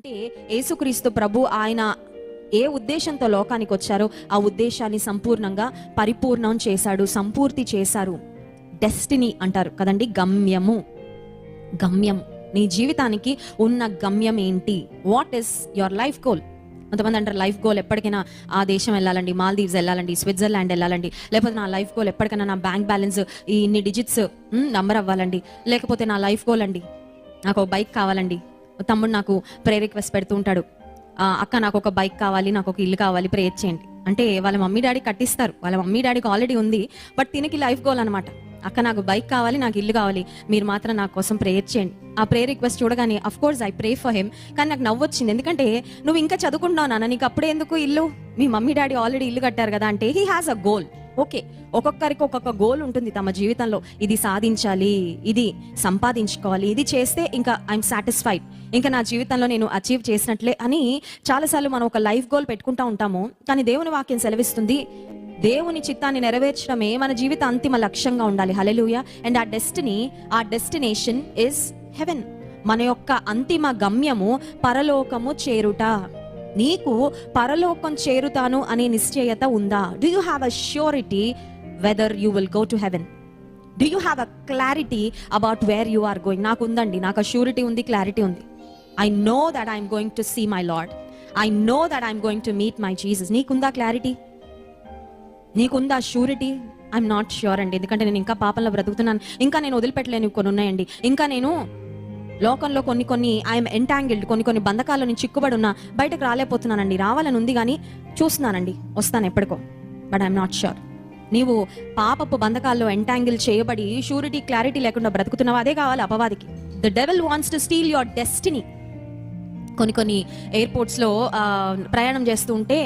అంటే యేసుక్రీస్తు ప్రభు ఆయన ఏ ఉద్దేశంతో లోకానికి వచ్చారో ఆ ఉద్దేశాన్ని సంపూర్ణంగా పరిపూర్ణం చేశాడు సంపూర్తి చేశారు. డెస్టినీ అంటారు కదండి గమ్యము. గమ్యం. నీ జీవితానికి ఉన్న గమ్యం ఏంటి? What is your life goal కొంతమంది అంటారు లైఫ్ గోల్ ఎప్పటికైనా ఆ దేశం వెళ్ళాలండి మాల్దీవ్స్ వెళ్ళాలండి స్విట్జర్లాండ్ వెళ్ళాలండి లేకపోతే నా లైఫ్ గోల్ ఎప్పటికైనా నా బ్యాంక్ బ్యాలెన్స్ ఈ ఇన్ని డిజిట్స్ నంబర్ అవ్వాలండి లేకపోతే నా లైఫ్ గోల్ అండి నాకు ఒక బైక్ కావాలండి తమ్ముడు నాకు ప్రే రిక్వెస్ట్ పెడుతూ ఉంటాడు. అక్క నాకు ఒక బైక్ కావాలి నాకు ఒక ఇల్లు కావాలి ప్రేయర్ చేయండి. అంటే వాళ్ళ మమ్మీ డాడీ కట్టిస్తారు. వాళ్ళ మమ్మీ డాడీకి ఆల్రెడీ ఉంది బట్ తినకి లైఫ్ గోల్ అనమాట అక్క నాకు బైక్ కావాలి నాకు ఇల్లు కావాలి మీరు మాత్రం నా కోసం ప్రేయర్ చేయండి. ఆ ప్రే రిక్వెస్ట్ చూడగానే of course I pray for him కానీ నాకు నవ్వు వచ్చింది ఎందుకంటే నువ్వు ఇంకా చదువుకుంటున్నావు నాన్న నీకు అప్పుడే ఎందుకు ఇల్లు? మీ మమ్మీ డాడీ ఆల్రెడీ ఇల్లు కట్టారు కదా అంటే he has a goal okay ఒక్కొక్కరికి ఒక్కొక్క గోల్ ఉంటుంది తమ జీవితంలో. ఇది సాధించాలి ఇది సంపాదించుకోవాలి ఇది చేస్తే ఇంకా ఐఎమ్ సాటిస్ఫైడ్ ఇంకా నా జీవితంలో నేను అచీవ్ చేసినట్లే అని చాలాసార్లు మనం ఒక లైఫ్ గోల్ పెట్టుకుంటా ఉంటాము. కానీ దేవుని వాక్యం సెలవిస్తుంది దేవుని చిత్తాన్ని నెరవేర్చడమే మన జీవిత అంతిమ లక్ష్యంగా ఉండాలి. Hallelujah and uh destiny uh destination is heaven మన యొక్క అంతిమ గమ్యము పరలోకము చేరుట. నీకు పరలోకం చేరుతాను అనే నిశ్చయత ఉందా? Do you have a surety whether you will go to heaven do you have a clarity about where you are going నాకు ఉందండి నాకు అష్యూరిటీ ఉంది క్లారిటీ ఉంది. I know that I'm going to see my Lord I know that I'm going to meet my Jesus నీకుందా clarity నీకుందా surety I'm not sure అండి ఎందుకంటే నేను ఇంకా పాపంలో బ్రతుకుతున్నాను. ఇంకా నేను వదిలిపెట్టలేను కొన్ని ఉన్నాయండి. ఇంకా నేను లోకంలో కొన్ని కొన్ని ఐఎమ్ ఎంటాంగిల్డ్ కొన్ని కొన్ని బంధకాల్లో నుంచి చిక్కుబడి ఉన్నా బయటకు రాలేకపోతున్నానండి. రావాలని ఉంది కానీ చూస్తున్నానండి. వస్తాను ఎప్పటికో బట్ ఐఎమ్ నాట్ ష్యూర్ నీవు పాపపు బంధకాల్లో ఎంటాంగిల్ చేయబడి షూరిటీ క్లారిటీ లేకుండా బ్రతుకుతున్నావు? అదే కావాలి అపవాదికి. The devil wants to steal your destiny కొన్ని కొన్ని ఎయిర్పోర్ట్స్లో ప్రయాణం చేస్తూ ఉంటే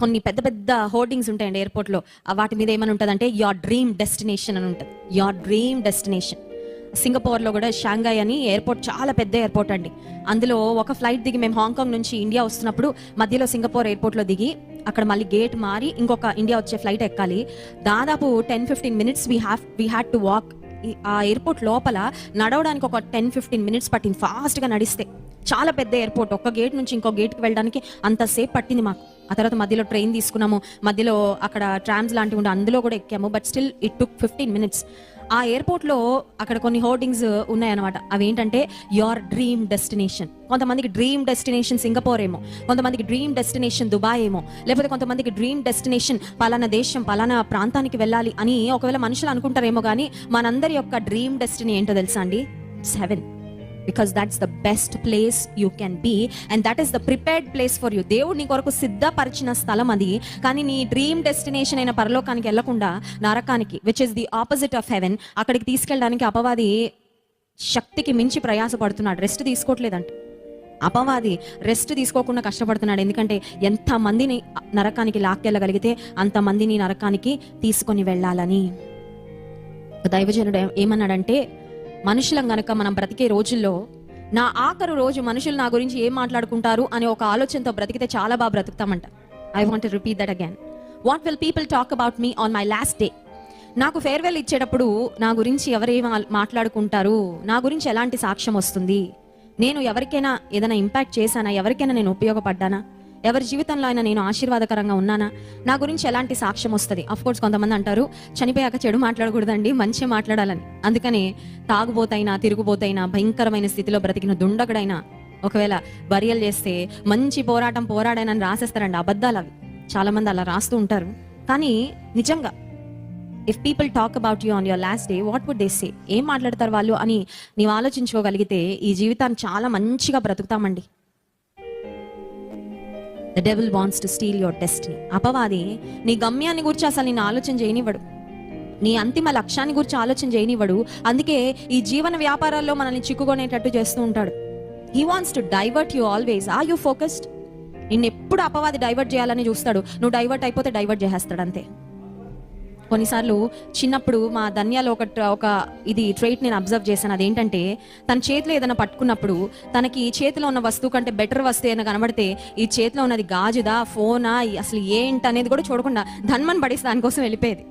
కొన్ని పెద్ద పెద్ద హోర్డింగ్స్ ఉంటాయండి ఎయిర్పోర్ట్లో వాటి మీద ఏమని ఉంటుందంటే యువర్ డ్రీమ్ డెస్టినేషన్ అని ఉంటుంది. యువర్ డ్రీమ్ డెస్టినేషన్ సింగపూర్లో కూడా షాంఘాయ్ అని ఎయిర్పోర్ట్ చాలా పెద్ద ఎయిర్పోర్ట్ అండి. అందులో ఒక ఫ్లైట్ దిగి మేము హాంకాంగ్ నుంచి ఇండియా వస్తున్నప్పుడు మధ్యలో సింగపూర్ ఎయిర్పోర్ట్లో దిగి అక్కడ మళ్ళీ గేట్ మారి ఇంకొక ఇండియా వచ్చే ఫ్లైట్ ఎక్కాలి. దాదాపు ten fifteen minutes we have we had to walk ఆ ఎయిర్పోర్ట్ లోపల నడవడానికి ఒక టెన్ ఫిఫ్టీన్ మినిట్స్ పట్టింది ఫాస్ట్గా నడిస్తే. చాలా పెద్ద ఎయిర్పోర్ట్ ఒక గేట్ నుంచి ఇంకో గేట్కి వెళ్ళడానికి అంతసేపు పట్టింది మాకు. ఆ తర్వాత మధ్యలో ట్రైన్ తీసుకున్నాము మధ్యలో అక్కడ ట్రామ్స్ లాంటివి ఉండే అందులో కూడా ఎక్కాము but still it took fifteen minutes ఆ ఎయిర్పోర్ట్లో అక్కడ కొన్ని హోర్డింగ్స్ ఉన్నాయన్నమాట. అవి ఏంటంటే యువర్ డ్రీమ్ డెస్టినేషన్ కొంతమందికి డ్రీమ్ డెస్టినేషన్ సింగపూర్ ఏమో కొంతమందికి డ్రీమ్ డెస్టినేషన్ దుబాయ్ ఏమో లేకపోతే కొంతమందికి డ్రీమ్ డెస్టినేషన్ పలానా దేశం పలానా ప్రాంతానికి వెళ్ళాలి అని ఒకవేళ మనుషులు అనుకుంటారేమో కానీ మనందరి యొక్క డ్రీమ్ డెస్టినీ ఏంటో తెలుసా అండి? Heaven because that's the best place you can be and that is the prepared place for you దేవుడు నీ కొరకు సిద్ధపరిచిన స్థలం అది. కానీ నీ డ్రీమ్ డెస్టినేషన్ అయిన పరలోకానికి వెళ్ళకుండా నరకానికి which is the opposite of heaven అక్కడికి తీసుకెళ్ళడానికి అపవాది శక్తికి మించి ప్రయాసపడుతున్నాడు. రెస్ట్ తీసుకోవట్లేదంట. అపవాది రెస్ట్ తీసుకోకుండా కష్టపడుతున్నాడు. ఎందుకంటే ఎంత మందిని నరకానికి లాక్కెళ్ళగలిగితే అంతమందిని నరకానికి తీసుకొని వెళ్ళాలని. దైవజనుడు ఏమన్నాడంటే మనుషులం గనక మనం బ్రతికే రోజుల్లో నా ఆఖరు రోజు మనుషులు నా గురించి ఏం మాట్లాడుకుంటారు అనే ఒక ఆలోచనతో బ్రతికితే చాలా బాగా బ్రతుకుతామంట. I want repeat that again what will people talk about me on my last day నాకు ఫేర్వెల్ ఇచ్చేటప్పుడు నా గురించి ఎవరేం మాట్లాడుకుంటారు? నా గురించి ఎలాంటి సాక్ష్యం వస్తుంది? నేను ఎవరికైనా ఏదైనా ఇంపాక్ట్ చేశానా? ఎవరికైనా నేను ఉపయోగపడ్డానా? ఎవరి జీవితంలో అయినా నేను ఆశీర్వాదకరంగా ఉన్నానా? నా గురించి ఎలాంటి సాక్ష్యం వస్తుంది? కోర్స్ కొంతమంది అంటారు చనిపోయాక చెడు మాట్లాడకూడదండి మంచి మాట్లాడాలని. అందుకని తాగుబోతైనా తిరుగుబోతైనా భయంకరమైన స్థితిలో బ్రతికిన దుండగుడైనా ఒకవేళ బరియలు చేస్తే మంచి పోరాటం పోరాడానని రాసేస్తారండి అబద్ధాలు అవి. చాలా మంది అలా రాస్తూ ఉంటారు. కానీ నిజంగా if people talk about you on your last day what would they say ఏం మాట్లాడతారు వాళ్ళు అని నీవు ఆలోచించుకోగలిగితే ఈ జీవితాన్ని చాలా మంచిగా బ్రతుకుతామండి. The devil wants to steal your destiny అపవాది నీ గమ్యాన్ని గురించి అసలు నేను ఆలోచన చేయనివ్వడు. నీ అంతిమ లక్ష్యాన్ని గురించి ఆలోచన చేయనివ్వడు. అందుకే ఈ జీవన వ్యాపారాల్లో మనల్ని చిక్కుకొనేటట్టు చేస్తూ ఉంటాడు. He wants to divert you always are you focused నిన్ను ఎప్పుడు అపవాది డైవర్ట్ చేయాలని చూస్తాడు. నువ్వు డైవర్ట్ అయిపోతే డైవర్ట్ చేసేస్తాడు అంతే. కొన్నిసార్లు చిన్నప్పుడు మా ధన్యాలు ఒక ఒక ఇది ట్రైట్ నేను అబ్జర్వ్ చేశాను. అదేంటంటే తన చేతిలో ఏదైనా పట్టుకున్నప్పుడు తనకి ఈ చేతిలో ఉన్న వస్తువు కంటే బెటర్ వస్తువు ఏదైనా కనబడితే ఈ చేతిలో ఉన్నది గాజుదా ఫోనా ఈ- అసలు ఏంటి అనేది కూడా చూడకుండా ధన్మని పడేసి దానికోసం వెళ్ళిపోయేది.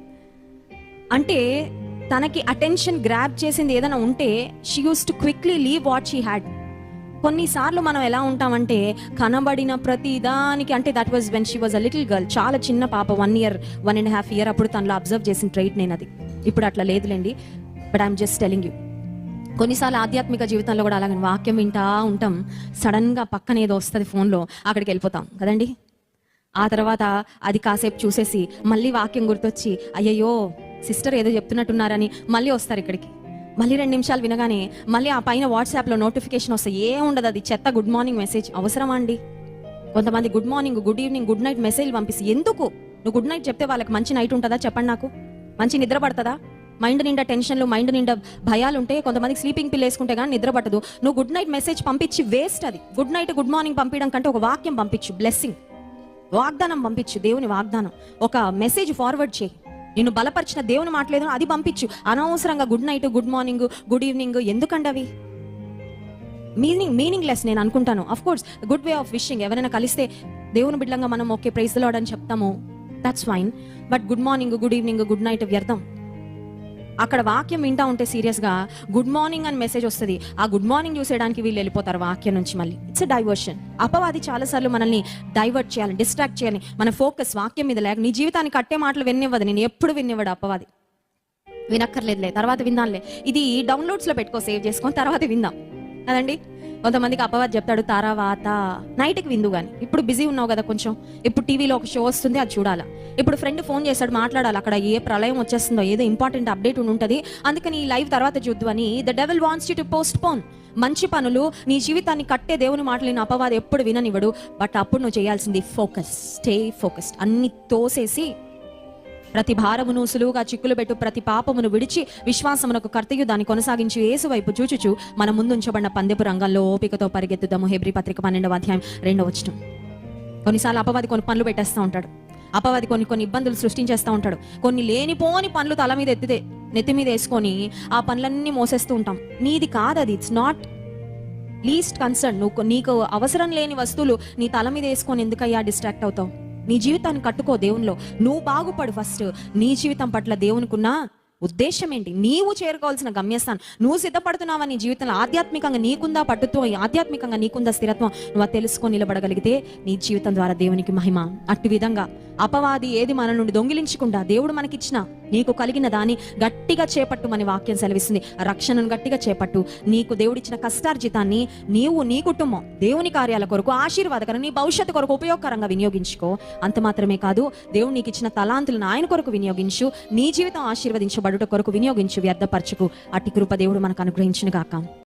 అంటే తనకి అటెన్షన్ గ్రాప్ చేసింది ఏదైనా ఉంటే she used to quickly leave what she had కొన్నిసార్లు మనం ఎలా ఉంటామంటే కనబడిన ప్రతి దానికి అంటే that was when she was a little girl చాలా చిన్న పాప one year one and half year అప్పుడు తనలో అబ్జర్వ్ చేసిన ట్రైట్ నేను అది ఇప్పుడు అట్లా లేదులేండి but I'm just telling you కొన్నిసార్లు ఆధ్యాత్మిక జీవితంలో కూడా అలాగే వాక్యం వింటా ఉంటాం. సడన్గా పక్కన ఏదో వస్తుంది ఫోన్లో అక్కడికి వెళ్ళిపోతాం. కదండి? ఆ తర్వాత అది కాసేపు చూసేసి మళ్ళీ వాక్యం గుర్తొచ్చి అయ్యయ్యో సిస్టర్ ఏదో చెప్తున్నట్టున్నారని మళ్ళీ వస్తారు ఇక్కడికి. మళ్ళీ రెండు నిమిషాలు వినగానే మళ్ళీ ఆ పైన వాట్సాప్లో నోటిఫికేషన్ వస్తాయి ఏ ఉండదు అది చెత్త గుడ్ మార్నింగ్ మెసేజ్ అవసరమా అండి? కొంతమంది good morning good evening good night message పంపిస్తే ఎందుకు? నువ్వు గుడ్ నైట్ చెప్తే వాళ్ళకి మంచి నైట్ ఉంటుందా? చెప్పండి నాకు. మంచి నిద్ర పడుతుందా? మైండ్ నిండా టెన్షన్లు మైండ్ నిండా భయాలు ఉంటే కొంతమందికి స్లీపింగ్ పిల్ వేసుకుంటే కానీ నిద్ర పట్టదు. నువ్వు గుడ్ నైట్ మెసేజ్ పంపించి వేస్ట్ అది. గుడ్ నైట్ గుడ్ మార్నింగ్ పంపించడం కంటే ఒక వాక్యం పంపించు బ్లెస్సింగ్ వాగ్దానం పంపించు దేవుని వాగ్దానం. ఒక మెసేజ్ ఫార్వర్డ్ చేయి. నిన్ను బలపరిచిన దేవుని మాట్లేదు అది పంపించు. అనవసరంగా good night good morning good evening ఎందుకండి అవి మీనింగ్ మీనింగ్ లెస్ నేను అనుకుంటాను. Of course good way of wishing ఎవరైనా కలిస్తే దేవుని బిడ్డంగా మనం ఓకే ప్రైజ్ లోడని చెప్తాము. That's fine but good morning good evening good night వ్యర్థం. అక్కడ వాక్యం వింటా ఉంటే సీరియస్గా గుడ్ మార్నింగ్ అని మెసేజ్ వస్తుంది. ఆ గుడ్ మార్నింగ్ చూసేయడానికి వీళ్ళు వెళ్ళిపోతారు వాక్యం నుంచి మళ్ళీ. ఇట్స్ డైవర్షన్ అపవాది చాలాసార్లు మనల్ని డైవర్ట్ చేయాలి డిస్ట్రాక్ట్ చేయాలి. మన ఫోకస్ వాక్యం మీద లేక నీ జీవితాన్ని కట్టే మాటలు వినివ్వదు నేను ఎప్పుడు విన్నివ్వడు అపవాది. వినక్కర్లేదులే తర్వాత విందాంలే ఇది డౌన్లోడ్స్లో పెట్టుకో సేవ్ చేసుకొని తర్వాత విందాం. అదండి? కొంతమందికి అపవాది చెప్తాడు తర్వాత నైట్కి విందు కానీ ఇప్పుడు బిజీ ఉన్నావు కదా కొంచెం. ఇప్పుడు టీవీలో ఒక షో వస్తుంది అది చూడాలా. ఇప్పుడు ఫ్రెండ్ ఫోన్ చేశాడు మాట్లాడాలి. అక్కడ ఏ ప్రళయం వచ్చేస్తుందో ఏదో ఇంపార్టెంట్ అప్డేట్ ఉంటుంది. అందుకని ఈ లైవ్ తర్వాత చూద్దు అని the devil wants you to postpone మంచి పనులు నీ జీవితాన్ని కట్టే దేవుని మాటలు నేను అపవాది ఎప్పుడు విననివ్వడు. బట్ అప్పుడు నువ్వు చేయాల్సింది ఫోకస్. Stay focused. అన్ని తోసేసి ప్రతి భారమును సులువుగా చిక్కులు పెట్టు ప్రతి పాపమును విడిచి విశ్వాసమునకు కర్తయు దాన్ని కొనసాగించి ఏసు వైపు చూచుచు మన ముందుంచబడిన పందెపు రంగంలో ఓపికతో పరిగెత్తుదాము. హెబ్రి పత్రిక పన్నెండవ అధ్యాయం రెండవ వచ్చిన కొన్నిసార్లు అపవాది కొన్ని పనులు పెట్టేస్తూ ఉంటాడు. అపవాది కొన్ని కొన్ని ఇబ్బందులు సృష్టించేస్తూ ఉంటాడు. కొన్ని లేనిపోని పనులు తల మీద ఎత్తితే నెత్తి మీద వేసుకొని ఆ పనులన్నీ మోసేస్తూ ఉంటాం. నీది కాదు అది. ఇట్స్ నాట్ లీస్ట్ కన్సర్న్ నువ్వు నీకు అవసరం లేని వస్తువులు నీ తల మీద వేసుకొని ఎందుకయ్యా డిస్ట్రాక్ట్ అవుతావు? నీ జీవితాన్ని కట్టుకో దేవునిలో. నువ్వు బాగుపడు ఫస్ట్. నీ జీవితం పట్ల దేవునికున్న ఉద్దేశం ఏంటి? నీవు చేరుకోవాల్సిన గమ్యస్థానం. నువ్వు సిద్ధపడుతున్నావా నీ జీవితంలో? ఆధ్యాత్మికంగా నీకుందా పట్టుత్వం ఆధ్యాత్మికంగా నీకుందా స్థిరత్వం? నువ్వు తెలుసుకొని నిలబడగలిగితే నీ జీవితం ద్వారా దేవునికి మహిమ. అట్టి విధంగా అపవాది ఏది మన నుండి దొంగిలించకుండా దేవుడు మనకిచ్చిన నీకు కలిగిన దాన్ని గట్టిగా చేపట్టు మన వాక్యం సెలవిస్తుంది. రక్షణను గట్టిగా చేపట్టు. నీకు దేవుడిచ్చిన కష్టార్జితాన్ని నీవు నీ కుటుంబం దేవుని కార్యాల కొరకు ఆశీర్వాదకరం నీ భవిష్యత్తు కొరకు ఉపయోగకరంగా వినియోగించుకో. అంత మాత్రమే కాదు దేవుడు నీకు ఇచ్చిన తలాంతులను ఆయన కొరకు వినియోగించు. నీ జీవితం ఆశీర్వదించబడుట కొరకు వినియోగించు వ్యర్థపరచుకు. అట్టి కృప దేవుడు మనకు అనుగ్రహించిన గాక